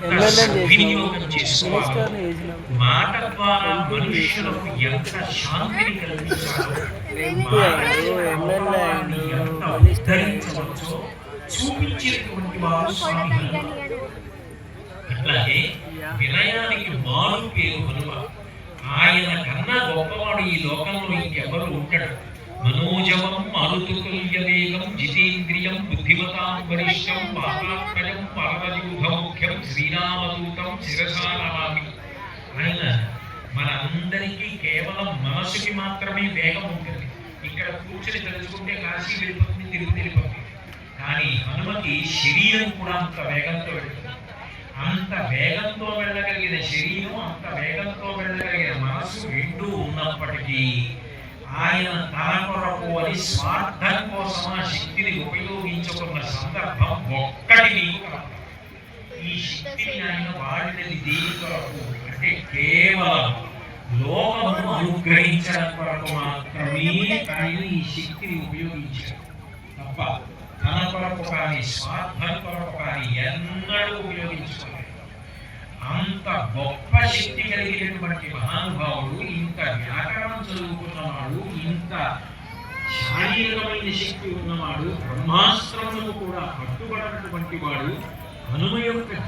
వినియోగం చేసుకోవాలి. మాట ద్వారా మనుషులకు ఎంత శాంతిని కలిగించాలో ఎంత ఉద్ధరించవచ్చో చూపించేటువంటి వారు స్వామి. అట్లాగే వినయానికి మారు పేరు హనుమ ఆయన కన్నా గొప్పవాడు ఈ లోకంలో ఇంకెవరు ఉంటాడు మనోజవం మారుతుల్య వేగం జితేంద్రియం బుద్ధిమతాం వరిష్టం మహాత్మజం పరమజూఢముఖ్యం శ్రీరామదూతం శిరసానమామి ఆయన మనందరికీ కేవలం మనసుకి మాత్రమే వేగం ఉంటుంది. ఇక్కడ కూర్చొని తెలుసుకుంటే కాశీ వెళ్ళిపోతుంది తిరుగు వెళ్ళిపోతుంది. కానీ హనుమతి శరీరం కూడా అంత వేగంతో వెళ్తుంది. అంత వేగంతో వెళ్ళగలిగిన శరీరం అంత వేగంతో వెళ్ళగలిగిన మనసు రెండూ ఉన్నప్పటికీ ఆయన తన కొరకు అని స్వార్థం కోసం ఆ శక్తిని ఉపయోగించుకున్న సందర్భం ఒక్కటి నీకు కనపడదు. ఈ శక్తిని ఆయన వాడినది దేని కొరకు అంటే కేవలం లోకమును అనుగ్రహించడం కొరకు మాత్రమే ఆయన ఈ శక్తిని ఉపయోగించాడు తప్ప తన కొరకు కానీ స్వార్థం కొరకు కానీ ఎన్నడూ ఉపయోగించుకోలేదు అంత గొప్ప శక్తి కలిగినటువంటి మహానుభావుడు ఇంత వ్యాకరణం చదువుకున్నవాడు ఇంత శారీరకమైన శక్తి ఉన్నవాడు బ్రహ్మాస్త్రములకు కూడా పట్టుబడినటువంటి వాడు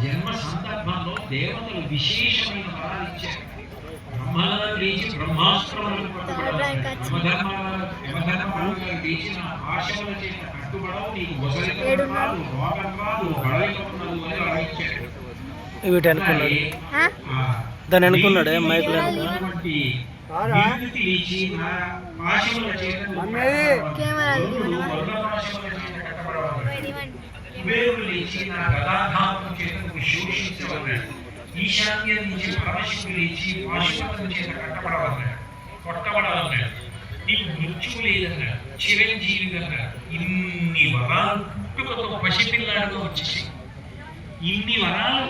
జన్మ సందర్భంలో దేవతలు విశేషమైన వరాలు ఇచ్చారు. బ్రహ్మలను యమధర్మాల- యమధర్మరాజు గారు లేచిన ఆశముల చేత కట్టుబడవు నీకు రాదు రోగం రాదు రాదు అని వీటి అనుకున్నాడు. దాన్ని అనుకున్నాడే శోషించవన్నాడు ఈశాన్యం నుంచి పరమశివుడు లేచి చేత కట్టబడవన్నాడు కొట్టబడవన్నాడు నీకు మృత్యువు లేదన్నాడు చిరంజీవి ఇన్ని వరాలు పుట్టుకతో పసిపిల్లాడుగా వచ్చేసి ఇన్ని వరాలు